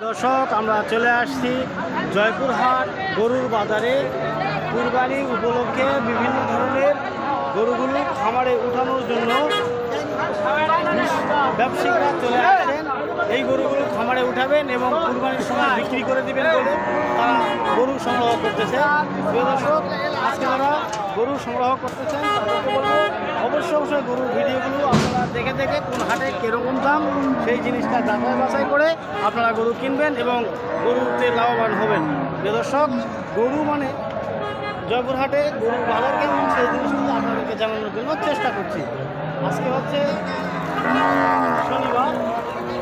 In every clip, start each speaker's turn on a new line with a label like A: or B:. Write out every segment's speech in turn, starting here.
A: দর্শক, আমরা চলে আসছি জয়পুরহাট গরুর বাজারে। কুরবানি উপলক্ষে বিভিন্ন ধরনের গরুগুলো খামারে উঠানোর জন্য ব্যবসায়ীরা চলে আসছেন। এই গরুগুলো খামারে উঠাবেন এবং কুরবানির সময় বিক্রি করে দিবেন বলে তারা গরু সংগ্রহ করতেছে। দর্শক, আজকে তারা গরু সংগ্রহ করতেছেন, তাদেরকে বলব অবশ্যই অবশ্যই গরুর ভিডিওগুলো আপনারা দেখে দেখে কোন হাটে কীরকম দাম, সেই জিনিসটা যাচাই বাছাই করে আপনারা গরু কিনবেন এবং গরুতে লাভবান হবেন। দর্শক, গরু মানে জয়পুরহাটে গরুর বাজার কেমন, সেই জিনিসগুলো আপনাদেরকে জানানোর জন্য চেষ্টা করছি। আজকে হচ্ছে শনিবার,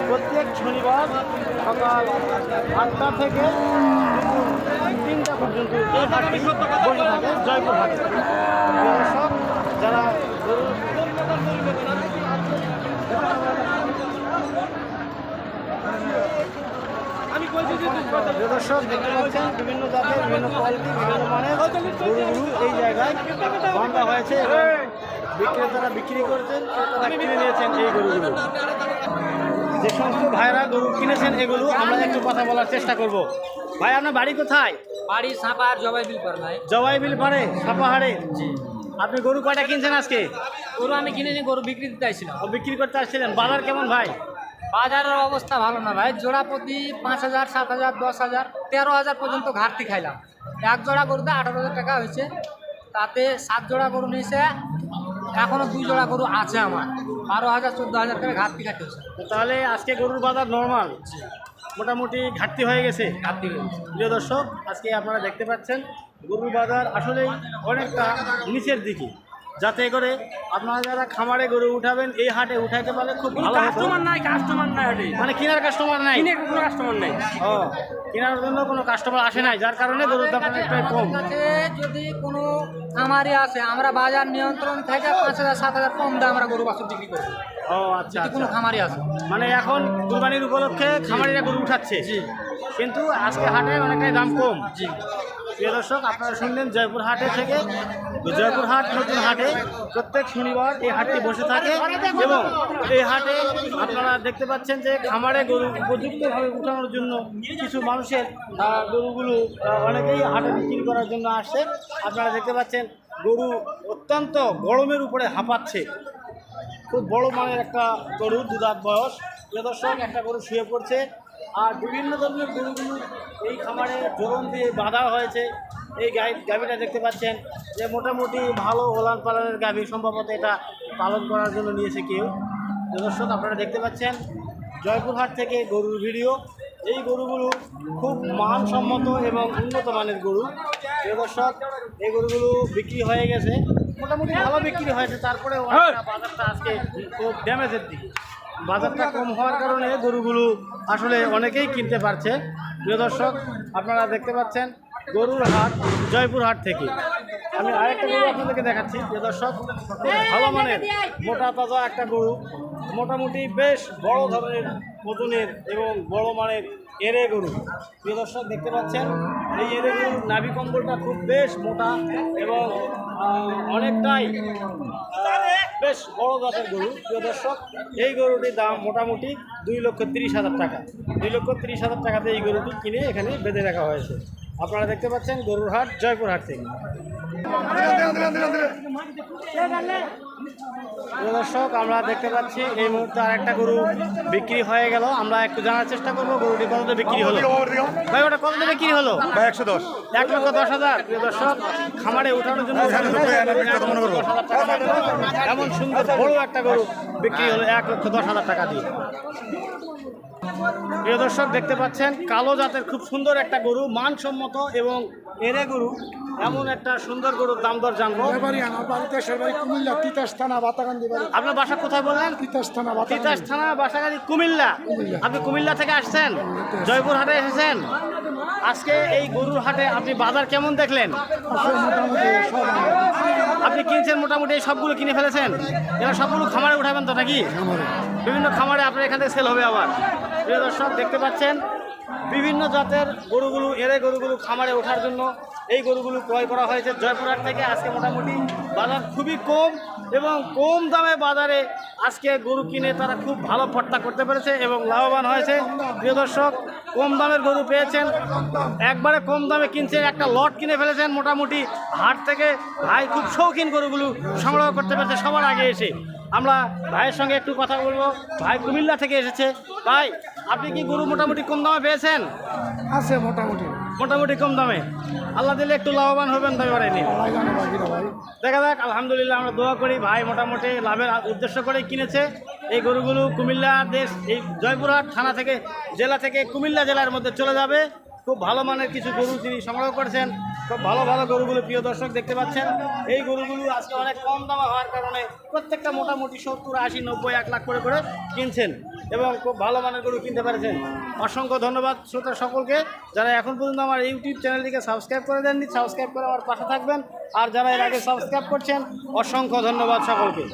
A: প্রত্যেক শনিবার সকাল আটটা থেকে তিনটা পর্যন্ত বসে থাকে জয়পুর হাটে। দর্শক, যারা গরু দর্শক দেখতে পাচ্ছেন বিভিন্ন জাতের বিভিন্ন কোয়ালিটি বিভিন্ন মানের গরুগুলো এই জায়গায় বাঁধা হয়েছে এবং বিক্রেতারা বিক্রি করছেন ক্রেতারা কিনে নিয়েছেন এই গরুগুলো। যে সমস্ত ভাইরা গরু কিনেছেন এগুলো আমরা একটু কথা বলার চেষ্টা করব। ভাই আপনার বাড়ি কোথায়?
B: বাড়ি জবাই বিল পার নাই
A: জবাই বিল পারে সাপাহাড়ে আপনি গরু কয়টা কিনছেন আজকে?
B: গরু আমি কিনে নিয়ে গরু বিক্রি দিতে আসছিলাম।
A: ও বিক্রি করতে আসছিলেন। বাজার কেমন ভাই?
B: বাজারের অবস্থা ভালো না ভাই। জোড়া প্রতি পাঁচ হাজার সাত হাজার দশ হাজার তেরো হাজার পর্যন্ত ঘাটতি খাইলাম। এক জোড়া গরুতে আঠারো হাজার টাকা হয়েছে। তাতে সাত জোড়া গরু নিয়েছে। এখনও দুই জোড়া গরু আছে আমার। বারো হাজার চোদ্দ হাজার টাকা ঘাটতি খাইতে হয়েছে।
A: তাহলে আজকে গরুর বাজার নর্মাল মোটামুটি ঘাটতি হয়ে গেছে?
B: ঘাটতি হয়েছে
A: প্রিয় দর্শক আজকে আপনারা দেখতে পাচ্ছেন গরুর বাজার আসলেই অনেকটা নিচের দিকে। যাতে করে আপনারা যারা খামারে গরু উঠাবেন এই হাটে উঠাইতে পারলে খুব ভালো কাস্টমার
B: নাই কাস্টমার নাই হাটে।
A: মানে কেনার কাস্টমার নাই।
B: কিনে কোনো কাস্টমার নাই।
A: ও কেনার জন্য কোনো কাস্টমার আসে নাই যার কারণে গরুর দাম অনেকটাই কম।
B: যদি কোনো খামারি আছে আমরা বাজার নিয়ন্ত্রণ থেকে পাঁচ হাজার সাত হাজার কম দাম আমরা গরু বাছুর বিক্রি করি।
A: ও আচ্ছা
B: যদি কোনো
A: আচ্ছা।
B: খামারি আছে
A: মানে এখন কুরবানির উপলক্ষে খামারিরা গরু উঠাচ্ছে। জি। কিন্তু আজকে হাটে অনেকটাই দাম কম।
B: জি।
A: প্রিয় দর্শক, আপনারা শুনলেন জয়পুর হাটে থেকে। জয়পুর হাট নতুন হাটে প্রত্যেক শনিবার এই হাটটি বসে থাকে এবং এই হাটে আপনারা দেখতে পাচ্ছেন যে খামারে গরু উপযুক্তভাবে উঠানোর জন্য কিছু মানুষের গরুগুলো অনেকেই হাটে বিক্রি করার জন্য আসছে। আপনারা দেখতে পাচ্ছেন, গরু অত্যন্ত গরমের উপরে হাঁপাচ্ছে। খুব বড় মানের একটা গরু দুধাত বয়স। প্রিয় দর্শক, একটা গরু শুয়ে পড়ছে। আর বিভিন্ন ধরনের গরুগুলো এই খামারে জোরন দিয়ে বাঁধা হয়েছে। এই গাই গাভীটা দেখতে পাচ্ছেন যে মোটামুটি ভালো ওলান পালনের গাভী সম্ভবত এটা পালন করার জন্য নিয়েছে কেউ। দর্শক আপনারা দেখতে পাচ্ছেন জয়পুরহাট থেকে গরুর ভিডিও। এই গরুগুলো খুব মানসম্মত এবং উন্নত মানের গরু। দর্শক এই গরুগুলো বিক্রি হয়ে গেছে। মোটামুটি ভালো বিক্রি হয়েছে তারপরে বাজারটা আজকে খুব ড্যামেজের দিকে। বাজারটা কম হওয়ার কারণে গরুগুলো আসলে অনেকেই কিনতে পারছে। প্রিয় দর্শক আপনারা দেখতে পাচ্ছেন গরুর হাট জয়পুর হাট থেকে। আমি আরেকটা গরু আপনাদেরকে দেখাচ্ছি প্রিয় দর্শক। ভালো মানের মোটা তাজা একটা গরু। মোটামুটি বেশ বড় ধরনের ওজনের এবং বড় মানের এরে গরু। প্রিয় দর্শক, দেখতে পাচ্ছেন, এই এরে গরুর নাভি কম্বলটা খুব বেশ মোটা এবং অনেকটাই বেশ বড় জাতের গরু। প্রিয় দর্শক, এই গরুটির দাম মোটামুটি দুই লক্ষ তিরিশ হাজার টাকা। দুই লক্ষ তিরিশ হাজার টাকাতে এই গরুটি কিনে এখানে বেঁধে রাখা হয়েছে। আপনারা দেখতে পাচ্ছেন গরুর হাট জয়পুর হাট থেকে দর্শক আমরা দেখতে পাচ্ছি এই মুহূর্তে আর একটা গরু বিক্রি হয়ে গেল। আমরা একটু জানার চেষ্টা করব গরুটি কততে বিক্রি হলো? ভাই ওটা কততে বিক্রি হলো?
C: ভাই একশো দশ।
A: এক লক্ষ দশ হাজার। প্রিয় দর্শক খামারে উঠানোর জন্য হাজার টাকা লাগবে। এমন সুন্দর বড় একটা গরু বিক্রি হলো এক লক্ষ দশ হাজার টাকা দিয়ে। প্রিয় দর্শক দেখতে পাচ্ছেন কালো জাতের খুব সুন্দর একটা গরু মানসম্মত এবং এরে গরু। এমন একটা সুন্দর গরুর দাম দর জানব। আপনার বাসা কোথায় বললেন?
D: তিতাস থানা
A: বাসাগাড়ি কুমিল্লা। আপনি কুমিল্লা থেকে আসছেন? জয়পুর হাটে এসেছেন? আজকে এই গরুর হাটে আপনি বাজার কেমন দেখলেন? আপনি কিনছেন মোটামুটি এই সবগুলো কিনে ফেলেছেন? এরা সবগুলো খামারে উঠাবেন তো নাকি? বিভিন্ন খামারে আপনার এখান থেকে সেল হবে আবার। প্রিয় দর্শক, দেখতে পাচ্ছেন, বিভিন্ন জাতের গরুগুলো এরে গরুগুলো খামারে ওঠার জন্য এই গরুগুলো ক্রয় করা হয়েছে। জয়পুরহাট থেকে আজকে মোটামুটি বাজার খুবই কম এবং কম দামে বাজারে আজকে গরু কিনে তারা খুব ভালো পট্টা করতে পেরেছে এবং লাভবান হয়েছে। প্রিয় দর্শক, কম দামের গরু পেয়েছেন, একবারে কম দামে কিনছেন, একটা লট কিনে ফেলেছেন। মোটামুটি হাট থেকে ভাই খুব শৌখিন গরুগুলো সংগ্রহ করতে পেরেছে সবার আগে এসে। আমরা ভাইয়ের সঙ্গে একটু কথা বলব। ভাই কুমিল্লা থেকে এসেছে। ভাই আপনি কি গরু মোটামুটি কম দামে পেয়েছেন?
D: আছে মোটামুটি।
A: মোটামুটি কম দামে। আল্লাহ দিলে একটু লাভবান হবেন
D: বাকিরা ভাই
A: দেখা যাক আলহামদুলিল্লাহ আমরা দোয়া করি ভাই মোটামুটি লাভের উদ্দেশ্য করে কিনেছে। এই গরুগুলো কুমিল্লা দেশ এই জয়পুরহাট থানা থেকে জেলা থেকে কুমিল্লা জেলার মধ্যে চলে যাবে। খুব ভালো মানের কিছু গরু তিনি সংগ্রহ করেছেন। খুব ভালো ভালো গরুগুলো প্রিয় দর্শক দেখতে পাচ্ছেন। এই গরুগুলো আজকে অনেক কম দামে হওয়ার কারণে প্রত্যেকটা মোটামুটি সত্তর, আশি, নব্বই, এক লাখ করে করে কিনছেন এবং খুব ভালো মানের গরু কিনতে পেরেছেন। অসংখ্য ধন্যবাদ শ্রোতা সকলকে। যারা এখন পর্যন্ত আমার ইউটিউব চ্যানেলটিকে সাবস্ক্রাইব করে দেননি, সাবস্ক্রাইব করে আমার পাশে থাকবেন। আর যারা এর আগে সাবস্ক্রাইব করছেন, অসংখ্য ধন্যবাদ সকলকে।